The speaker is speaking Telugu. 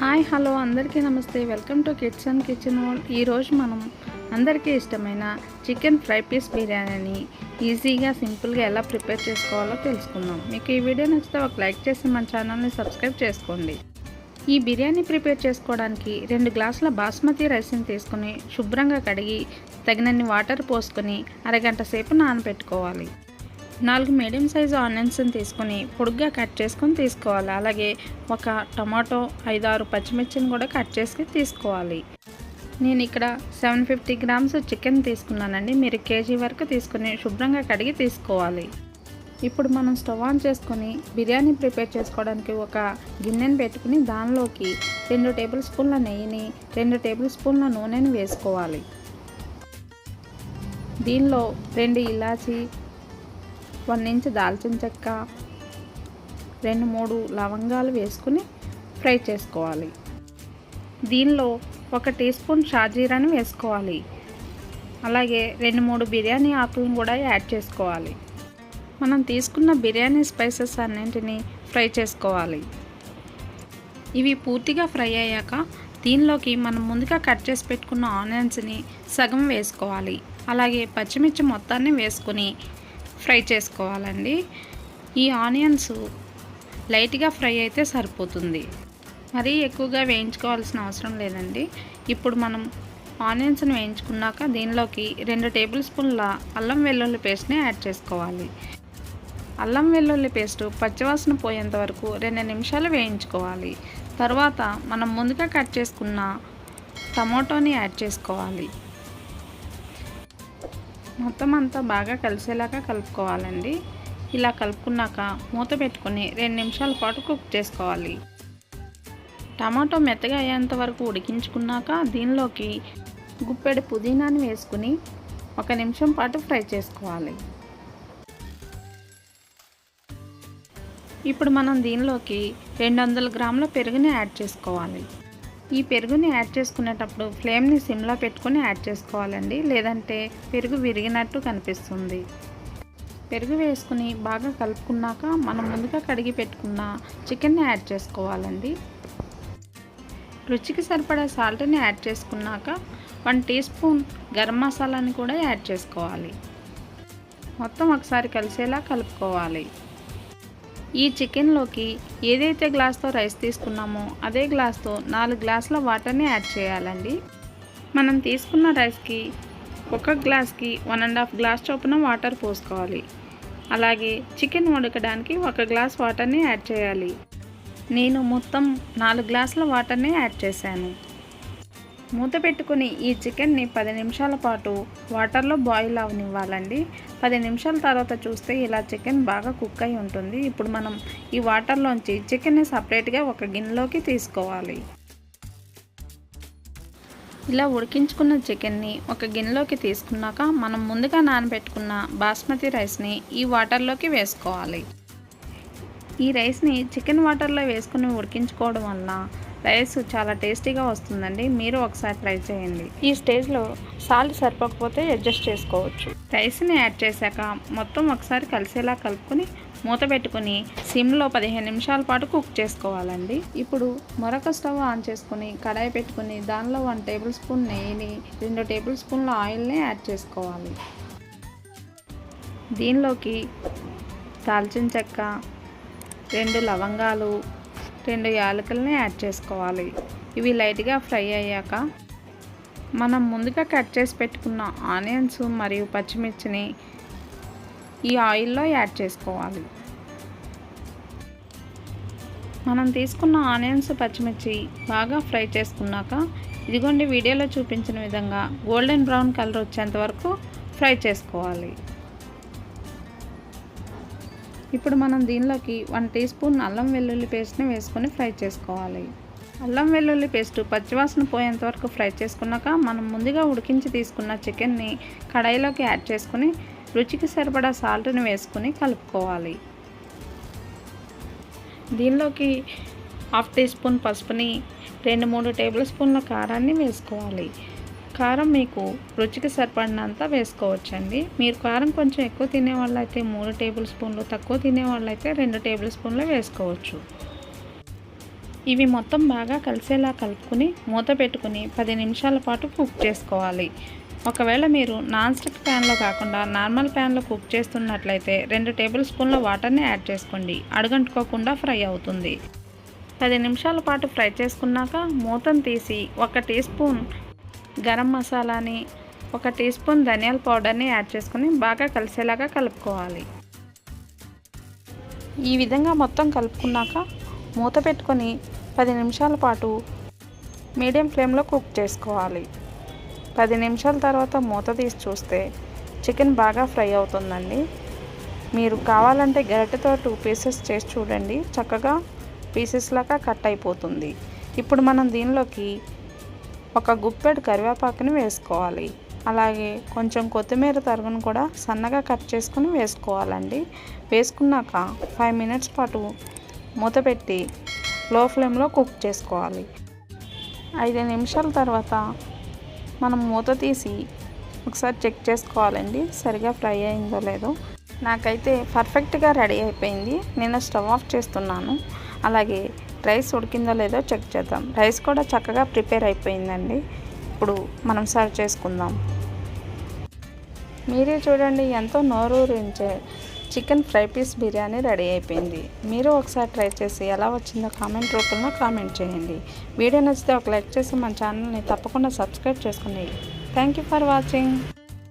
హాయ్ హలో అందరికీ నమస్తే. Welcome to kids and kitchen world. ఈరోజు మనం అందరికీ ఇష్టమైన చికెన్ ఫ్రై పీస్ బిర్యానీని ఈజీగా సింపుల్గా ఎలా ప్రిపేర్ చేసుకోవాలో తెలుసుకుందాం. మీకు ఈ వీడియో నచ్చితే ఒక లైక్ చేసి మన ఛానల్ని సబ్స్క్రైబ్ చేసుకోండి. ఈ బిర్యానీ ప్రిపేర్ చేసుకోవడానికి రెండు గ్లాసుల బాస్మతి రైస్ని తీసుకుని శుభ్రంగా కడిగి తగినన్ని వాటర్ పోసుకొని అరగంట సేపు నానబెట్టుకోవాలి. నాలుగు మీడియం సైజు ఆనియన్స్ని తీసుకొని పొడుగ్గా కట్ చేసుకొని తీసుకోవాలి. అలాగే ఒక టమాటో ఐదారు పచ్చిమిర్చిని కూడా కట్ చేసి తీసుకోవాలి. నేను ఇక్కడ సెవెన్ ఫిఫ్టీ గ్రామ్స్ చికెన్ తీసుకున్నానండి. మీరు కేజీ వరకు తీసుకుని శుభ్రంగా కడిగి తీసుకోవాలి. ఇప్పుడు మనం స్టవ్ ఆన్ చేసుకొని బిర్యానీ ప్రిపేర్ చేసుకోవడానికి ఒక గిన్నెని పెట్టుకుని దానిలోకి రెండు టేబుల్ స్పూన్ల నెయ్యిని రెండు టేబుల్ స్పూన్ల నూనెని వేసుకోవాలి. దీనిలో రెండు ఇలాచి వన్ ఇంచ్ దాల్చిన చెక్క రెండు మూడు లవంగాలు వేసుకుని ఫ్రై చేసుకోవాలి. దీనిలో ఒక టీ స్పూన్ షాజీరాని వేసుకోవాలి. అలాగే రెండు మూడు బిర్యానీ ఆకులను కూడా యాడ్ చేసుకోవాలి. మనం తీసుకున్న బిర్యానీ స్పైసెస్ అన్నింటినీ ఫ్రై చేసుకోవాలి. ఇవి పూర్తిగా ఫ్రై అయ్యాక దీనిలోకి మనం ముందుగా కట్ చేసి పెట్టుకున్న ఆనియన్స్ని సగం వేసుకోవాలి. అలాగే పచ్చిమిర్చి మొత్తాన్ని వేసుకుని ఫ్రై చేసుకోవాలండి. ఈ ఆనియన్స్ లైట్గా ఫ్రై అయితే సరిపోతుంది. మరీ ఎక్కువగా వేయించుకోవాల్సిన అవసరం లేదండి. ఇప్పుడు మనం ఆనియన్స్ని వేయించుకున్నాక దీనిలోకి రెండు టేబుల్ స్పూన్ల అల్లం వెల్లుల్లి పేస్ట్ని యాడ్ చేసుకోవాలి. అల్లం వెల్లుల్లి పేస్ట్ పచ్చివాసన పోయేంత వరకు రెండు నిమిషాలు వేయించుకోవాలి. తర్వాత మనం ముందుగా కట్ చేసుకున్న టమాటోని యాడ్ చేసుకోవాలి. మొత్తం అంతా బాగా కలిసేలాగా కలుపుకోవాలండి. ఇలా కలుపుకున్నాక మూత పెట్టుకొని రెండు నిమిషాల పాటు కుక్ చేసుకోవాలి. టమాటో మెత్తగా అయ్యేంత వరకు ఉడికించుకున్నాక దీనిలోకి గుప్పెడు పుదీనాని వేసుకుని ఒక నిమిషం పాటు ఫ్రై చేసుకోవాలి. ఇప్పుడు మనం దీనిలోకి రెండు వందల గ్రాముల పెరుగుని యాడ్ చేసుకోవాలి. ఈ పెరుగుని యాడ్ చేసుకునేటప్పుడు ఫ్లేమ్ని సిమ్లో పెట్టుకొని యాడ్ చేసుకోవాలండి. లేదంటే పెరుగు విరిగినట్టు కనిపిస్తుంది. పెరుగు వేసుకుని బాగా కలుపుకున్నాక మనం ముందుగా కడిగి పెట్టుకున్న చికెన్ని యాడ్ చేసుకోవాలండి. రుచికి సరిపడా సాల్ట్ని యాడ్ చేసుకున్నాక వన్ టీ స్పూన్ గరం మసాలాని కూడా యాడ్ చేసుకోవాలి. మొత్తం ఒకసారి కలిసేలా కలుపుకోవాలి. ఈ చికెన్లోకి ఏదైతే గ్లాస్తో రైస్ తీసుకున్నామో అదే గ్లాస్తో నాలుగు గ్లాసుల వాటర్ని యాడ్ చేయాలండి. మనం తీసుకున్న రైస్కి ఒక గ్లాస్కి వన్ అండ్ హాఫ్ గ్లాస్ చొప్పున వాటర్ పోసుకోవాలి. అలాగే చికెన్ ఉడకడానికి ఒక గ్లాస్ వాటర్ని యాడ్ చేయాలి. నేను మొత్తం నాలుగు గ్లాసుల వాటర్ని యాడ్ చేశాను. మూత పెట్టుకుని ఈ చికెన్ని పది నిమిషాల పాటు వాటర్లో బాయిల్ అవనివ్వాలండి. పది నిమిషాల తర్వాత చూస్తే ఇలా చికెన్ బాగా కుక్ అయి ఉంటుంది. ఇప్పుడు మనం ఈ వాటర్లోంచి చికెన్ని సపరేట్గా ఒక గిన్నెలోకి తీసుకోవాలి. ఇలా ఉడికించుకున్న చికెన్ని ఒక గిన్నెలోకి తీసుకున్నాక మనం ముందుగా నానబెట్టుకున్న బాస్మతి రైస్ని ఈ వాటర్లోకి వేసుకోవాలి. ఈ రైస్ని చికెన్ వాటర్లో వేసుకుని ఉడికించుకోవడం వల్ల రైస్ చాలా టేస్టీగా వస్తుందండి. మీరు ఒకసారి ట్రై చేయండి. ఈ స్టేజ్లో సాల్ట్ సరిపోకపోతే అడ్జస్ట్ చేసుకోవచ్చు. రైస్ని యాడ్ చేశాక మొత్తం ఒకసారి కలిసేలా కలుపుకొని మూత పెట్టుకుని సిమ్లో పదిహేను నిమిషాల పాటు కుక్ చేసుకోవాలండి. ఇప్పుడు మరొక స్టవ్ ఆన్ చేసుకుని కడాయి పెట్టుకుని దానిలో వన్ టేబుల్ స్పూన్ నెయ్యిని రెండు టేబుల్ స్పూన్ల ఆయిల్ని యాడ్ చేసుకోవాలి. దీనిలోకి దాల్చిన చెక్క రెండు లవంగాలు రెండు యాలకులని యాడ్ చేసుకోవాలి. ఇవి లైట్గా ఫ్రై అయ్యాక మనం ముందుగా కట్ చేసి పెట్టుకున్న ఆనియన్స్ మరియు పచ్చిమిర్చిని ఈ ఆయిల్లో యాడ్ చేసుకోవాలి. మనం తీసుకున్న ఆనియన్స్ పచ్చిమిర్చి బాగా ఫ్రై చేసుకున్నాక ఇదిగోండి వీడియోలో చూపించిన విధంగా గోల్డెన్ బ్రౌన్ కలర్ వచ్చేంత వరకు ఫ్రై చేసుకోవాలి. ఇప్పుడు మనం దీనిలోకి వన్ టీ స్పూన్ అల్లం వెల్లుల్లి పేస్ట్ని వేసుకొని ఫ్రై చేసుకోవాలి. అల్లం వెల్లుల్లి పేస్ట్ పచ్చివాసన పోయేంత వరకు ఫ్రై చేసుకున్నాక మనం ముందుగా ఉడికించి తీసుకున్న చికెన్ని కడాయిలోకి యాడ్ చేసుకుని రుచికి సరిపడా సాల్ట్ని వేసుకుని కలుపుకోవాలి. దీనిలోకి హాఫ్ టీ స్పూన్ పసుపుని రెండు మూడు టేబుల్ స్పూన్ల కారాన్ని వేసుకోవాలి. కారం మీకు రుచికి సరిపడినంత వేసుకోవచ్చండి. మీరు కారం కొంచెం ఎక్కువ తినే వాళ్ళైతే మూడు టేబుల్ స్పూన్లు తక్కువ తినే వాళ్ళైతే రెండు టేబుల్ స్పూన్లు వేసుకోవచ్చు. ఇవి మొత్తం బాగా కలిసేలా కలుపుకుని మూత పెట్టుకుని పది నిమిషాల పాటు కుక్ చేసుకోవాలి. ఒకవేళ మీరు నాన్ స్టిక్ ప్యాన్లో కాకుండా నార్మల్ ప్యాన్లో కుక్ చేస్తున్నట్లయితే రెండు టేబుల్ స్పూన్ల వాటర్ని యాడ్ చేసుకోండి. అడుగంటుకోకుండా ఫ్రై అవుతుంది. పది నిమిషాల పాటు ఫ్రై చేసుకున్నాక మూతను తీసి ఒక టీ స్పూన్ గరం మసాలాని ఒక టీ స్పూన్ ధనియాల పౌడర్ని యాడ్ చేసుకుని బాగా కలిసేలాగా కలుపుకోవాలి. ఈ విధంగా మొత్తం కలుపుకున్నాక మూత పెట్టుకొని పది నిమిషాల పాటు మీడియం ఫ్లేమ్లో కుక్ చేసుకోవాలి. పది నిమిషాల తర్వాత మూత తీసి చూస్తే చికెన్ బాగా ఫ్రై అవుతుందండి. మీరు కావాలంటే గరిటెతో టూ పీసెస్ చేసి చూడండి. చక్కగా పీసెస్ లాగా కట్ అయిపోతుంది. ఇప్పుడు మనం దీనిలోకి ఒక గుప్పెడు కరివేపాకుని వేసుకోవాలి. అలాగే కొంచెం కొత్తిమీర తరుగును కూడా సన్నగా కట్ చేసుకుని వేసుకోవాలండి. వేసుకున్నాక ఫైవ్ మినిట్స్ పాటు మూత పెట్టి లో ఫ్లేమ్లో కుక్ చేసుకోవాలి. ఐదు నిమిషాల తర్వాత మనం మూత తీసి ఒకసారి చెక్ చేసుకోవాలండి. సరిగా ఫ్రై అయిందో లేదో. నాకైతే పర్ఫెక్ట్గా రెడీ అయిపోయింది. నేను స్టవ్ ఆఫ్ చేస్తున్నాను. అలాగే రైస్ ఉడికిందో లేదో చెక్ చేద్దాం. రైస్ కూడా చక్కగా ప్రిపేర్ అయిపోయిందండి. ఇప్పుడు మనం సర్వ్ చేసుకుందాం. మీరే చూడండి ఎంతో నోరూరించే chicken fry piece biryani ready అయిపోయింది. మీరు ఒకసారి ట్రై చేసి ఎలా వచ్చిందో కామెంట్ రూపంలో కామెంట్ చేయండి. వీడియో నచ్చితే ఒక లైక్ చేసి మన ఛానల్ని తప్పకుండా సబ్స్క్రైబ్ చేసుకోండి థ్యాంక్ యూ ఫర్ వాచింగ్.